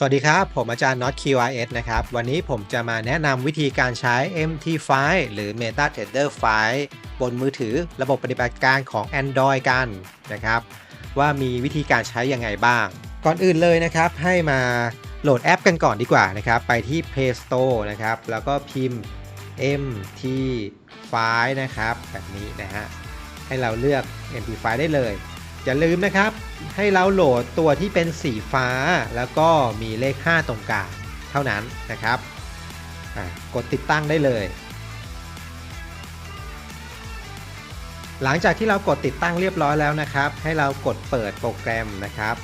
สวัสดีครับ ผมอาจารย์น็อต QRS นะครับ วันนี้ผมจะมาแนะนำวิธีการใช้ MT5 หรือ MetaTrader 5บนมือถือระบบปฏิบัติการของ Android กันนะครับ ว่ามีวิธีการใช้ยังไงบ้าง ก่อนอื่นเลยนะครับ ให้มาโหลดแอปกันก่อนดีกว่านะครับ ไปที่ Play Store นะครับ แล้วก็พิมพ์ MT5 นะครับ แบบนี้นะฮะ ให้เราเลือก MT5 ได้เลย อย่าลืมนะครับ ให้เราโหลดตัวที่เป็นสีฟ้า แล้วก็มีเลข 5 ตรงกลางเท่านั้นนะครับกดติดตั้งได้เลย หลังจากที่เรากดติดตั้งเรียบร้อยแล้วนะครับ ให้เรากดเปิดโปรแกรมนะครับ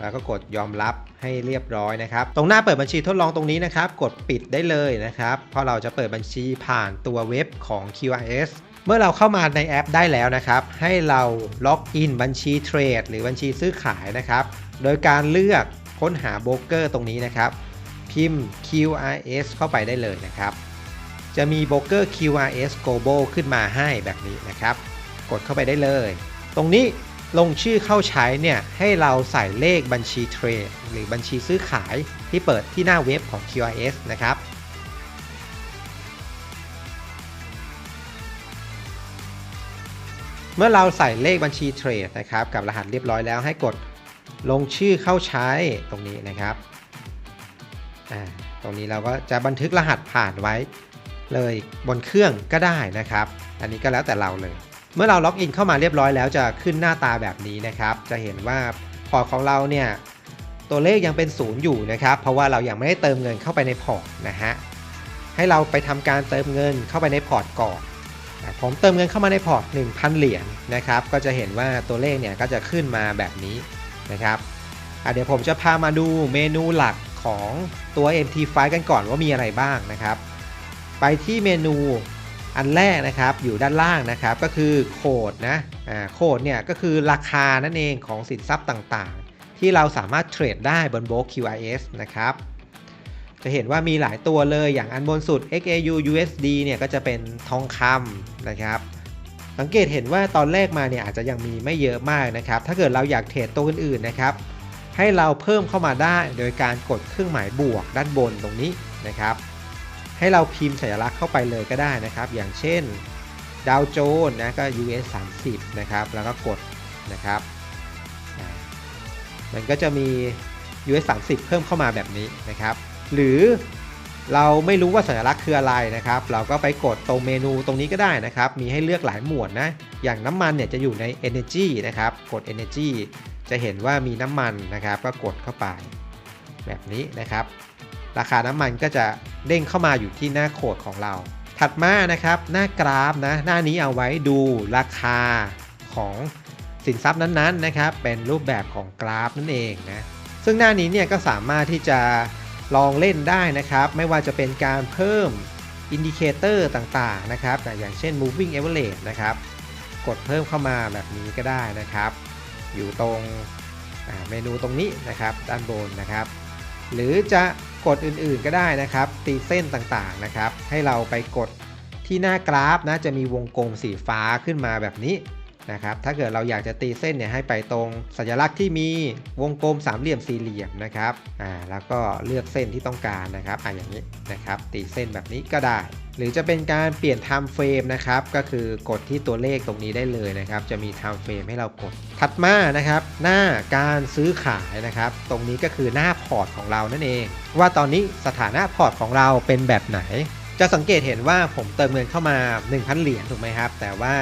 แล้วก็กดยอมรับให้เรียบร้อยนะครับ ตรงหน้าเปิดบัญชีทดลองตรงนี้นะครับ กดปิดได้เลยนะครับ เพราะเราจะเปิดบัญชีผ่านตัวเว็บของ QRS มื่อเราเข้ามาในแอปได้แล้วนะครับ ให้เราล็อกอินบัญชีเทรดหรือบัญชีซื้อขายนะครับ โดยการเลือกค้นหาโบรกเกอร์ตรงนี้นะครับ พิมพ์ QRS เข้าไปได้เลยนะครับ จะมีโบรกเกอร์ QRS Global ขึ้นมาให้แบบนี้นะครับ กดเข้าไปได้เลย ตรงนี้ลงชื่อเข้าใช้เนี่ยให้เราใส่เลขบัญชีเทรดหรือบัญชีซื้อขายที่เปิดที่หน้าเว็บของ QRS นะครับ มื่อเราใส่เลขบัญชีเทรดนะครับกับรหัสเรียบร้อยแล้วให้กดลงชื่อเข้าใช้ตรงนี้นะครับ ตรงนี้เราก็จะบันทึกรหัสผ่านไว้เลยบนเครื่องก็ได้นะครับ อันนี้ก็แล้วแต่เราเลย เมื่อเราล็อกอินเข้ามาเรียบร้อยแล้วจะขึ้นหน้าตาแบบนี้นะครับ จะเห็นว่าพอร์ตของเราเนี่ยตัวเลขยังเป็นศูนย์อยู่นะครับ เพราะว่าเรายังไม่ได้เติมเงินเข้าไปในพอร์ตนะฮะ ให้เราไปทำการเติมเงินเข้าไปในพอร์ตก่อน ผมเติมเงินเข้ามาในพอร์ต 1,000 เหรียญนะครับ ก็จะเห็นว่าตัวเลขเนี่ยก็จะขึ้นมาแบบนี้นะครับเดี๋ยวผมจะพามาดูเมนูหลักของตัว MT5 กันก่อนว่ามีอะไรบ้างนะครับ ไปที่เมนูอันแรกนะครับอยู่ด้านล่างนะครับก็คือโคดนะโคดเนี่ยก็คือราคานั่นเองของสินทรัพย์ต่างๆ ที่เราสามารถเทรดได้บนโบรก QRS นะครับ จะเห็นว่ามีหลายตัวเลยอย่างอันบนสุด XAU USD เนี่ยก็จะเป็นทองคำนะครับ สังเกตเห็นว่าตอนแรกมาเนี่ยอาจจะยังมีไม่เยอะมากนะครับ ถ้าเกิดเราอยากเทรดตัวอื่นๆนะครับ ให้เราเพิ่มเข้ามาได้โดยการกดเครื่องหมายบวกด้านบนตรงนี้นะครับ ให้เราพิมพ์สัญลักษณ์เข้าไปเลยก็ได้นะครับ อย่างเช่นดาวโจนส์นะก็ US 30นะครับ แล้วก็กดนะครับ มันก็จะมี US 30เพิ่มเข้ามาแบบนี้นะครับ หรือเราไม่รู้ว่าสัญลักษณ์คืออะไรนะครับ เราก็ไปกดตรงเมนูตรงนี้ก็ได้นะครับ มีให้เลือกหลายหมวดนะ อย่างน้ำมันเนี่ยจะอยู่ใน Energy นะครับ กด Energy จะเห็นว่ามีน้ำมันนะครับ ก็กดเข้าไป แบบนี้นะครับ ราคาน้ำมันก็จะเด้งเข้ามาอยู่ที่หน้าโคดของเรา ถัดมานะครับ หน้ากราฟนะ หน้านี้เอาไว้ดูราคาของสินทรัพย์นั้นๆนะครับ เป็นรูปแบบของกราฟนั่นเองนะ ซึ่งหน้านี้เนี่ยก็สามารถที่จะ ลองเล่นได้นะครับ ไม่ว่าจะเป็นการเพิ่มอินดิเคเตอร์ต่างๆนะครับอย่างเช่น moving average นะครับ กดเพิ่มเข้ามาแบบนี้ก็ได้นะครับ อยู่ตรงเมนูตรงนี้นะครับ ด้านบนนะครับ หรือจะกดอื่นๆก็ได้นะครับ ตีเส้นต่างๆนะครับ ให้เราไปกดที่หน้ากราฟนะจะมีวงกลมสีฟ้าขึ้นมาแบบนี้ นะครับถ้าเกิดเราอยากจะตีเส้นเนี่ยให้ไปตรงสัญลักษณ์ที่มีวงกลมสามเหลี่ยมสี่เหลี่ยมนะครับอ่าแล้วก็เลือกเส้นที่ต้องการนะครับอ่าอย่างนี้นะครับตีเส้นแบบนี้ก็ได้ หรือจะเป็นการเปลี่ยน time frame นะครับก็คือกดที่ตัวเลขตรงนี้ได้เลยนะครับจะมี time frame ให้เรากด ถัดมานะครับหน้าการซื้อขายนะครับตรงนี้ก็คือหน้าพอร์ตของเรานั่นเอง ว่าตอนนี้สถานะพอร์ตของเราเป็นแบบไหนจะสังเกตเห็นว่าผมเติมเงินเข้ามา 1,000 เหรียญถูกไหมครับ แต่ว่า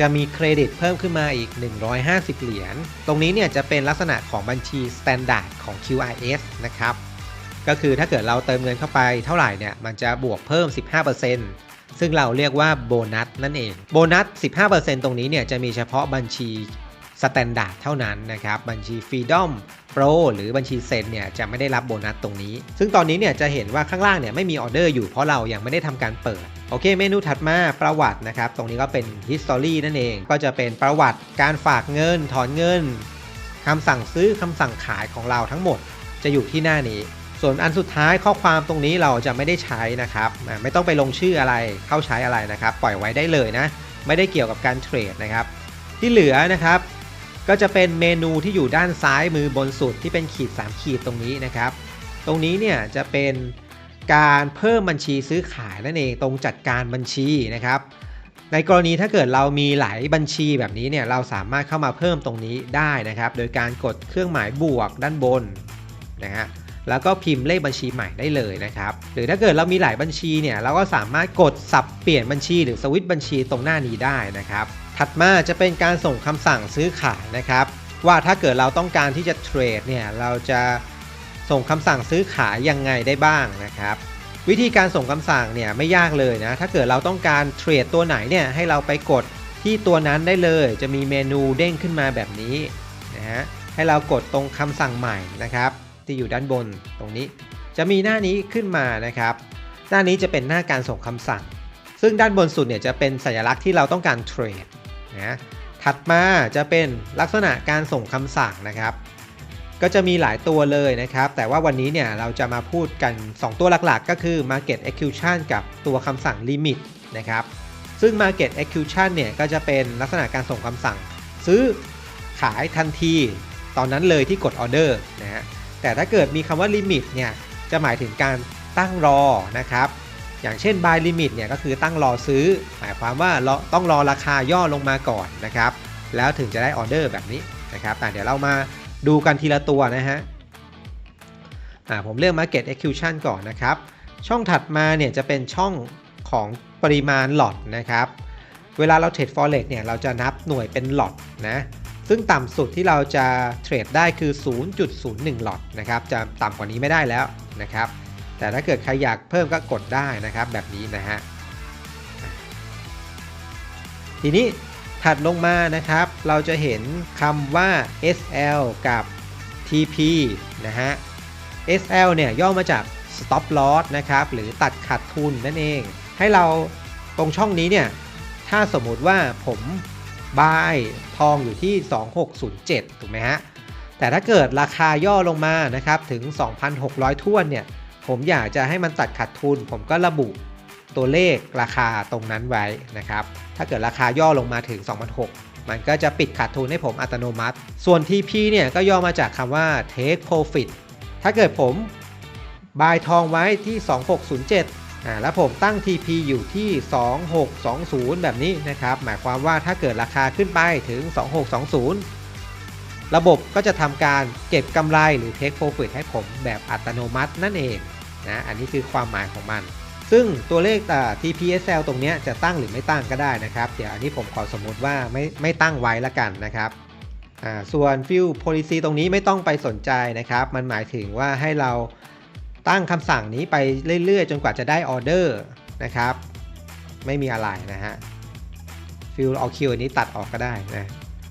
จะมีเครดิตเพิ่มขึ้นมาอีก 150 เหรียญ ตรงนี้เนี่ยจะเป็นลักษณะของบัญชี Standard ของ QIS นะครับ ก็คือถ้าเกิดเราเติมเงินเข้าไปเท่าไหร่เนี่ย มันจะบวกเพิ่ม 15%ซึ่งเราเรียกว่าโบนัสนั่นเอง โบนัส 15%ตรงนี้เนี่ยจะมีเฉพาะบัญชี สแตนดาร์ดเท่านั้นนะครับบัญชี Freedom Pro หรือบัญชีเซนเนี่ยจะไม่ได้รับโบนัสตรงนี้ ซึ่งตอนนี้เนี่ยจะเห็นว่าข้างล่างเนี่ยไม่มีออเดอร์อยู่เพราะเรายังไม่ได้ทำการเปิด โอเค เมนูถัดมาประวัตินะครับ ตรงนี้ก็เป็น history นั่นเอง ก็จะเป็นประวัติการฝากเงิน ถอนเงินคำสั่งซื้อคำสั่งขายของเราทั้งหมดจะอยู่ที่หน้านี้ ส่วนอันสุดท้ายข้อความตรงนี้เราจะไม่ได้ใช้นะครับ ไม่ต้องไปลงชื่ออะไรเข้าใช้อะไรนะครับ ปล่อยไว้ได้เลยนะ ไม่ได้เกี่ยวกับการเทรดนะครับ ที่เหลือนะครับ ก็จะเป็นเมนูที่อยู่ด้านซ้ายมือบนสุดที่เป็นขีด 3 ขีดตรงนี้นะครับ ตรงนี้เนี่ยจะเป็นการเพิ่มบัญชีซื้อขายนั่นเองตรงจัดการบัญชีนะครับ ในกรณีถ้าเกิดเรามีหลายบัญชีแบบนี้เนี่ยเราสามารถเข้ามาเพิ่มตรงนี้ได้นะครับ โดยการกดเครื่องหมายบวกด้านบนนะฮะแล้วก็พิมพ์เลขบัญชีใหม่ได้เลยนะครับ หรือถ้าเกิดเรามีหลายบัญชีเนี่ยเราก็สามารถกดสับเปลี่ยนบัญชีหรือสวิตช์บัญชีตรงหน้านี้ได้นะครับ ถัดมาจะเป็นการส่งคำสั่งซื้อขายนะครับ ว่าถ้าเกิดเราต้องการที่จะเทรดเนี่ยเราจะส่งคำสั่งซื้อขายยังไงได้บ้างนะครับ วิธีการส่งคำสั่งเนี่ยไม่ยากเลยนะถ้าเกิดเราต้องการเทรดตัวไหนเนี่ยให้เราไปกดที่ตัวนั้นได้เลย จะมีเมนูเด้งขึ้นมาแบบนี้นะฮะให้เรากดตรงคำสั่งใหม่นะครับ ที่อยู่ด้านบนตรงนี้ จะมีหน้านี้ขึ้นมานะครับ หน้านี้จะเป็นหน้าการส่งคำสั่ง ซึ่งด้านบนสุดเนี่ยจะเป็นสัญลักษณ์ที่เราต้องการเทรด นะถัดมาจะเป็นลักษณะการส่งคำสั่งนะครับ ก็จะมีหลายตัวเลยนะครับ แต่ว่าวันนี้เนี่ยเราจะมาพูดกัน 2 ตัวหลักๆ ก็คือ Market Execution กับตัวคำสั่ง Limit นะครับ ซึ่ง Market Execution เนี่ยก็จะเป็นลักษณะการส่งคำสั่ง ซื้อขายทันที ตอนนั้นเลยที่กดออเดอร์นะฮะแต่ถ้าเกิดมีคำว่า Limit เนี่ยจะหมายถึงการตั้งรอนะครับ อย่างเช่น buy limit เนี่ยก็คือตั้งรอซื้อ หมายความว่าเราต้องรอราคาย่อลงมาก่อนนะครับ แล้วถึงจะได้ออเดอร์แบบนี้นะครับแต่เดี๋ยวเรามาดูกันทีละตัวนะฮะผมเลือก market execution ก่อนนะครับ ช่องถัดมาเนี่ยจะเป็นช่องของปริมาณหลอดนะครับ เวลาเราเทรด forex เนี่ยเราจะนับหน่วยเป็นหลอดนะ ซึ่งต่ำสุดที่เราจะเทรดได้คือ 0.01 หลอดนะครับ จะต่ำกว่านี้ไม่ได้แล้วนะครับ แต่ถ้าเกิดใครอยากเพิ่มก็กดได้นะครับแบบนี้นะฮะทีนี้ถัดลงมานะครับ เราจะเห็นคำว่า SL กับ TP นะฮะ SL เนี่ยย่อมาจาก stop loss นะครับหรือตัดขาดทุนนั่นเอง ให้เราตรงช่องนี้เนี่ยถ้าสมมุติว่าผมบายทองอยู่ที่ 2607 ถูกไหมฮะ แต่ถ้าเกิดราคาย่อลงมานะครับถึง 2,600 ท้วนเนี่ย ผมอยากจะให้มันตัดขาดทุน ผมก็ระบุตัวเลขราคาตรงนั้นไว้นะครับ ถ้าเกิดราคาย่อลงมาถึง 2,006 มันก็จะปิดขาดทุนให้ผมอัตโนมัติ ส่วน TP เนี่ยก็ย่อมาจากคำว่า take profit ถ้าเกิดผมบายทองไว้ที่ 2607อ่าแล้วผมตั้ง TP อยู่ที่ 2620 แบบนี้นะครับ หมายความว่าถ้าเกิดราคาขึ้นไปถึง 2620 ระบบก็จะทำการเก็บกำไรหรือ take profit ให้ผมแบบอัตโนมัตินั่นเอง นะอันนี้คือความหมายของมัน ซึ่งตัวเลข TPSL ตรงนี้จะตั้งหรือไม่ตั้งก็ได้นะครับ เดี๋ยวอันนี้ผมขอสมมติว่าไม่ไม่ตั้งไว้ละกันนะครับส่วน Field Policy ตรงนี้ไม่ต้องไปสนใจนะครับ มันหมายถึงว่าให้เราตั้งคำสั่งนี้ไปเรื่อยๆ จนกว่าจะได้ออเดอร์นะครับ ไม่มีอะไรนะฮะ Field เอาคิวอันนี้ตัดออกก็ได้นะ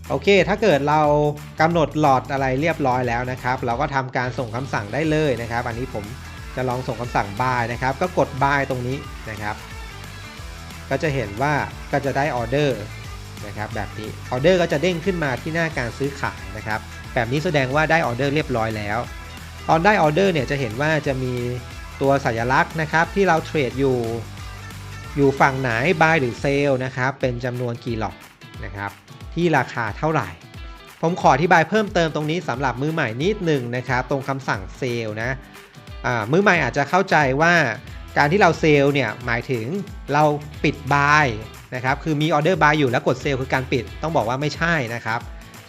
โอเค ถ้าเกิดเรากำหนดหลอดอะไรเรียบร้อยแล้วนะครับ เราก็ทำการส่งคำสั่งได้เลยนะครับ อันนี้ผม จะลองส่งคำสั่ง buy นะครับ ก็กด buy ตรงนี้นะครับ ก็จะเห็นว่าก็จะได้ออเดอร์นะครับแบบนี้ออเดอร์ก็จะเด้งขึ้นมาที่หน้าการซื้อขายนะครับ แบบนี้แสดงว่าได้ออเดอร์เรียบร้อยแล้ว ตอนได้ออเดอร์เนี่ยจะเห็นว่าจะมีตัวสัญลักษณ์นะครับ ที่เราเทรดอยู่อยู่ฝั่งไหน buy หรือ sell นะครับ เป็นจำนวนกี่หลอดนะครับ ที่ราคาเท่าไหร่ ผมขออธิบายเพิ่มเติมตรงนี้สำหรับมือใหม่นิดหนึ่งนะครับ ตรงคำสั่ง sell นะ มือใหม่อาจจะเข้าใจว่าการที่เราเซลล์เนี่ยหมายถึงเราปิดบายนะครับคือมีออเดอร์บายอยู่แล้วกดเซลล์คือการปิดต้องบอกว่าไม่ใช่นะครับ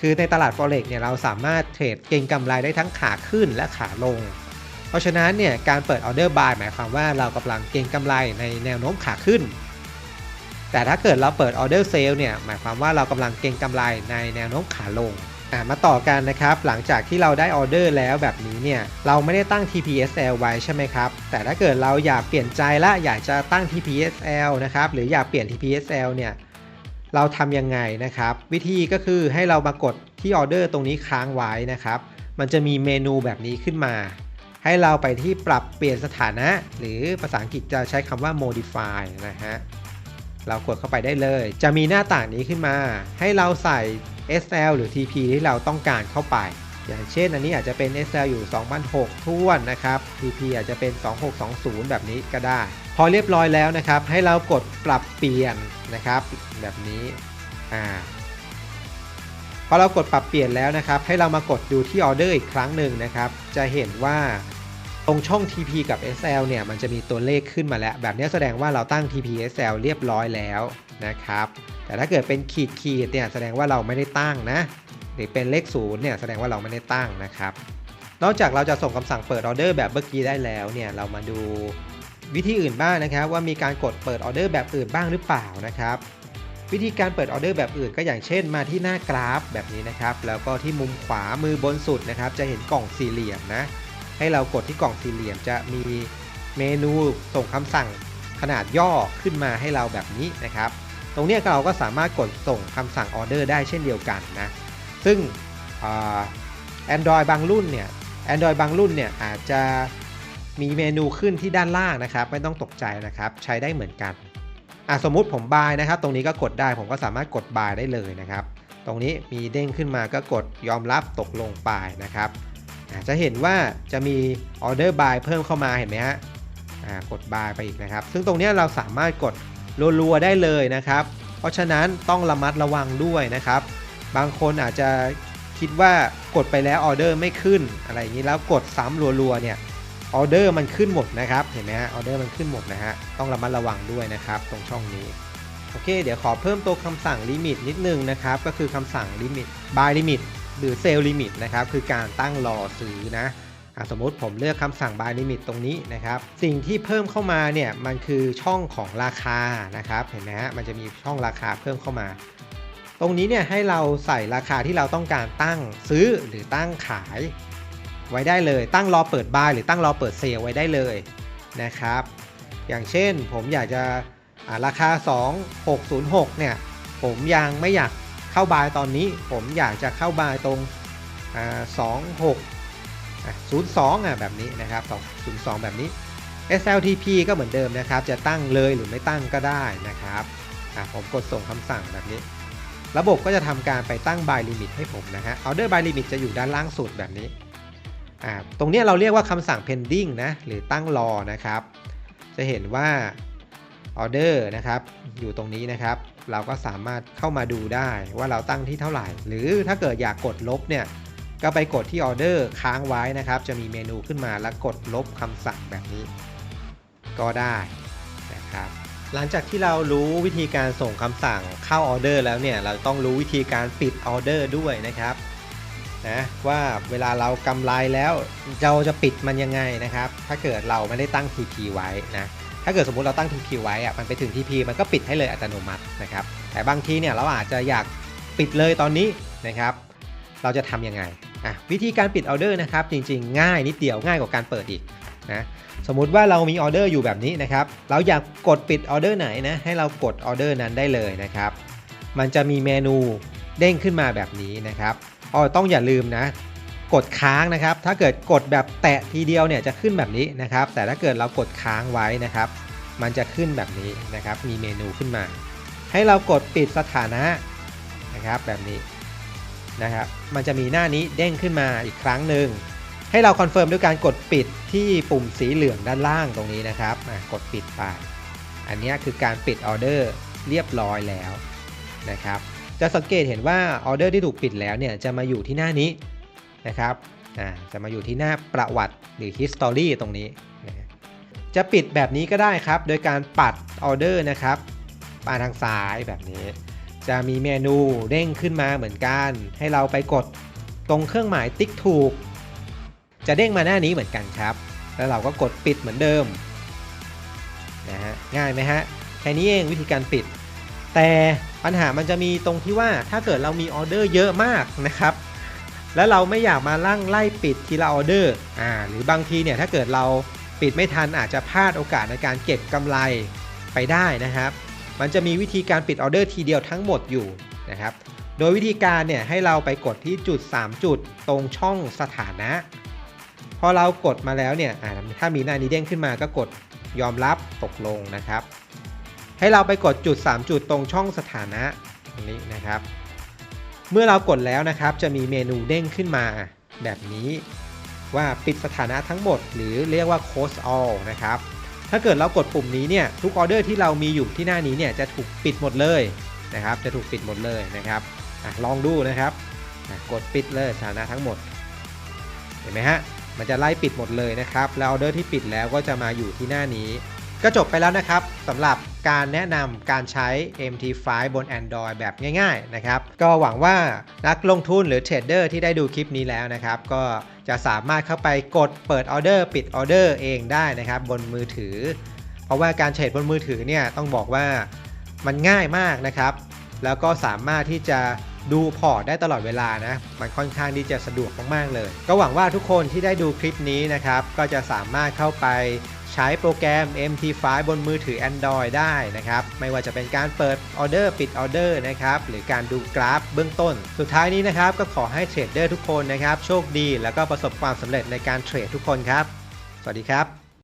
คือในตลาด Forex เนี่ยเราสามารถเทรดเก็งกำไรได้ทั้งขาขึ้นและขาลง เพราะฉะนั้นเนี่ยการเปิดออเดอร์บายหมายความว่าเรากำลังเก็งกำไรในแนวโน้มขาขึ้น แต่ถ้าเกิดเราเปิดออเดอร์เซลล์เนี่ยหมายความว่าเรากำลังเก็งกำไรในแนวโน้มขาลง มาต่อกันนะครับ หลังจากที่เราได้ออเดอร์แล้วแบบนี้เนี่ย เราไม่ได้ตั้ง TPSL ไว้ใช่ไหมครับ แต่ถ้าเกิดเราอยากเปลี่ยนใจและอยากจะตั้ง TPSL นะครับ หรืออยากเปลี่ยน TPSL เนี่ย เราทำยังไงนะครับ วิธีก็คือให้เรามากดที่ออเดอร์ตรงนี้ค้างไว้นะครับ มันจะมีเมนูแบบนี้ขึ้นมา ให้เราไปที่ปรับเปลี่ยนสถานะ หรือภาษาอังกฤษจะใช้คำว่า modify นะฮะ เรากดเข้าไปได้เลย จะมีหน้าต่างนี้ขึ้นมา ให้เราใส่ SL หรือ TP ที่เราต้องการเข้าไป อย่างเช่นอันนี้อาจจะเป็น SL อยู่ 2006ท้วนนะครับ TP อาจจะเป็น 2620 แบบนี้ก็ได้ พอเรียบร้อยแล้วนะครับ ให้เรากดปรับเปลี่ยนนะครับ แบบนี้ อ่า พอเรากดปรับเปลี่ยนแล้วนะครับ ให้เรามากดดูที่ออเดอร์อีกครั้งหนึ่งนะครับ จะเห็นว่า ตรงช่อง TP กับ SL เนี่ยมันจะมีตัวเลขขึ้นมาแล้ว แบบนี้แสดงว่าเราตั้ง TP SL เรียบร้อยแล้วนะครับ แต่ถ้าเกิดเป็นขีดขีดเนี่ยแสดงว่าเราไม่ได้ตั้งนะ หรือเป็นเลขศูนย์เนี่ยแสดงว่าเราไม่ได้ตั้งนะครับ นอกจากเราจะส่งคำสั่งเปิดออเดอร์แบบเมื่อกี้ได้แล้วเนี่ยเรามาดูวิธีอื่นบ้างนะครับ ว่ามีการกดเปิดออเดอร์แบบอื่นบ้างหรือเปล่านะครับวิธีการเปิดออเดอร์แบบอื่นก็อย่างเช่นมาที่หน้ากราฟแบบนี้นะครับ แล้วก็ที่มุมขวามือบนสุดนะครับ จะเห็นกล่องสี่เหลี่ยมนะ ให้เรากดที่กล่องสี่เหลี่ยมจะมีเมนูส่งคำสั่งขนาดย่อขึ้นมาให้เราแบบนี้นะครับ ตรงนี้เราก็สามารถกดส่งคำสั่งออเดอร์ได้เช่นเดียวกันนะ ซึ่งแอนดรอยบางรุ่นเนี่ย Android บางรุ่นเนี่ยอาจจะมีเมนูขึ้นที่ด้านล่างนะครับ ไม่ต้องตกใจนะครับ ใช้ได้เหมือนกันอะสมมุติผมบายนะครับ ตรงนี้ก็กดได้ผมก็สามารถกดบายได้เลยนะครับ ตรงนี้มีเด้งขึ้นมาก็กดยอมรับตกลงไปนะครับ จะเห็นว่าจะมีออเดอร์บายเพิ่มเข้ามาเห็นไหมฮะกดบายไปอีกนะครับ ซึ่งตรงนี้เราสามารถกดรัวๆได้เลยนะครับ เพราะฉะนั้นต้องระมัดระวังด้วยนะครับ บางคนอาจจะคิดว่ากดไปแล้วออเดอร์ไม่ขึ้นอะไรอย่างนี้แล้วกดซ้ำรัวๆเนี่ยออเดอร์มันขึ้นหมดนะครับ เห็นไหมฮะออเดอร์มันขึ้นหมดนะฮะต้องระมัดระวังด้วยนะครับ ตรงช่องนี้โอเค เดี๋ยวขอเพิ่มตัวคำสั่งลิมิตนิดนึงนะครับ ก็คือคำสั่งลิมิต buy limit หรือ sell limit นะครับ คือการตั้งรอซื้อนะสมมติผมเลือกคำสั่ง buy limit ตรงนี้นะครับ สิ่งที่เพิ่มเข้ามาเนี่ยมันคือช่องของราคานะครับ เห็นไหมฮะ มันจะมีช่องราคาเพิ่มเข้ามา ตรงนี้เนี่ยให้เราใส่ราคาที่เราต้องการตั้งซื้อหรือตั้งขาย ไว้ได้เลย ตั้งรอเปิดบายหรือตั้งรอเปิดเซลไว้ได้เลยนะครับ อย่างเช่นผมอยากจะอ่าราคา 2606เนี่ยผมยังไม่อยาก เข้าบายตอนนี้ผมอยากจะเข้าบายตรงอ่า26อะ02อะแบบนี้นะครับ02แบบนี้ SLTP ก็เหมือนเดิมนะครับ จะตั้งเลยหรือไม่ตั้งก็ได้นะครับผมกดส่งคำสั่งแบบนี้ ระบบก็จะทำการไปตั้ง buy limit ให้ผมนะฮะ order buy limit จะอยู่ด้านล่างสุดแบบนี้ ตรงนี้เราเรียกว่าคำสั่ง pending นะ หรือตั้งรอนะครับ จะเห็นว่า order นะครับ อยู่ตรงนี้นะครับ เราก็สามารถเข้ามาดูได้ว่าเราตั้งที่เท่าไหร่ หรือถ้าเกิดอยากกดลบเนี่ย ก็ไปกดที่ order ค้างไว้นะครับ จะมีเมนูขึ้นมาแล้วกดลบคำสั่งแบบนี้ ก็ได้นะครับหลังจากที่เรารู้วิธีการส่งคำสั่งเข้าออเดอร์แล้วเนี่ยเราต้องรู้วิธีการปิดออเดอร์ด้วยนะครับนะว่าเวลาเรากำไรแล้วเราจะปิดมันยังไงนะครับ ถ้าเกิดเราไม่ได้ตั้ง TP ไว้นะ ถ้าเกิดสมมุติเราตั้ง TP ไว้อะมันไปถึง TP มันก็ปิดให้เลยอัตโนมัตินะครับ แต่บางทีเนี่ยเราอาจจะอยากปิดเลยตอนนี้นะครับ เราจะทำยังไงอะวิธีการปิดออเดอร์นะครับ จริงๆ ง่ายนิดเดียวง่ายกว่าการเปิดอีกนะสมมุติว่าเรามีออเดอร์อยู่แบบนี้นะครับ เราอยากกดปิดออเดอร์ไหนนะ ให้เรากดออเดอร์นั้นได้เลยนะครับ มันจะมีเมนูเด้งขึ้นมาแบบนี้นะครับอ๋อต้องอย่าลืมนะ กดค้างนะครับ ถ้าเกิดกดแบบแตะทีเดียวเนี่ยจะขึ้นแบบนี้นะครับ แต่ถ้าเกิดเรากดค้างไว้นะครับ มันจะขึ้นแบบนี้นะครับ มีเมนูขึ้นมา ให้เรากดปิดสถานะนะครับแบบนี้นะครับ มันจะมีหน้านี้เด้งขึ้นมาอีกครั้งหนึ่งให้เราคอนเฟิร์มด้วยการกดปิดที่ปุ่มสีเหลืองด้านล่างตรงนี้นะครับกดปิดไป อันนี้คือการปิดออเดอร์เรียบร้อยแล้วนะครับ จะสังเกตเห็นว่าออเดอร์ที่ถูกปิดแล้วเนี่ยจะมาอยู่ที่หน้านี้ นะครับจะมาอยู่ที่หน้าประวัติหรือ history ตรงนี้ จะปิดแบบนี้ก็ได้ครับ โดยการปัดออเดอร์นะครับมาทางซ้ายแบบนี้ จะมีเมนูเด้งขึ้นมาเหมือนกัน ให้เราไปกดตรงเครื่องหมายติ๊กถูก จะเด้งมาหน้านี้เหมือนกันครับ แล้วเราก็กดปิดเหมือนเดิมนะฮะง่ายไหมฮะแค่นี้เองวิธีการปิด แต่ปัญหามันจะมีตรงที่ว่าถ้าเกิดเรามีออเดอร์เยอะมากนะครับ แล้วเราไม่อยากมาลั่งไล่ปิดทีละออเดอร์อ่าหรือบางทีเนี่ยถ้าเกิดเราปิดไม่ทันอาจจะพลาดโอกาสในการเก็บกำไรไปได้นะครับ มันจะมีวิธีการปิดออเดอร์ทีเดียวทั้งหมดอยู่นะครับ โดยวิธีการเนี่ยให้เราไปกดที่จุด 3 จุดตรงช่องสถานะ พอเรากดมาแล้วเนี่ยถ้ามีหน้านี้เด้งขึ้นมาก็กดยอมรับตกลงนะครับ ให้เราไปกดจุด 3 จุดตรงช่องสถานะตรงนี้นะครับ เมื่อเรากดแล้วนะครับ จะมีเมนูเด้งขึ้นมาแบบนี้ว่าปิดสถานะทั้งหมด หรือเรียกว่า close all นะครับ ถ้าเกิดเรากดปุ่มนี้เนี่ยทุกออเดอร์ที่เรามีอยู่ที่หน้านี้เนี่ยจะถูกปิดหมดเลยนะครับ จะถูกปิดหมดเลยนะครับอลองดูนะครับ กดปิดเลยสถานะทั้งหมด เห็นไหมฮะ มันจะไล่ปิดหมดเลยนะครับ แล้วออเดอร์ที่ปิดแล้วก็จะมาอยู่ที่หน้านี้ ก็จบไปแล้วนะครับสำหรับการแนะนำการใช้ MT5 บน Android แบบง่ายๆนะครับ ก็หวังว่านักลงทุนหรือเทรดเดอร์ที่ได้ดูคลิปนี้แล้วนะครับ ก็จะสามารถเข้าไปกดเปิดออเดอร์ปิดออเดอร์เองได้นะครับ บนมือถือ เพราะว่าการเทรดบนมือถือเนี่ยต้องบอกว่ามันง่ายมากนะครับ แล้วก็สามารถที่จะดูพอร์ตได้ตลอดเวลานะ มันค่อนข้างที่จะสะดวกมากๆเลย ก็หวังว่าทุกคนที่ได้ดูคลิปนี้นะครับ ก็จะสามารถเข้าไป ใช้โปรแกรม MT5 บนมือถือ Android ได้นะครับ ไม่ว่าจะเป็นการเปิดออเดอร์ปิดออเดอร์นะครับ หรือการดูกราฟเบื้องต้น สุดท้ายนี้นะครับ ก็ขอให้เทรดเดอร์ทุกคนนะครับ โชคดี แล้วก็ประสบความสำเร็จในการเทรดทุกคนครับ สวัสดีครับ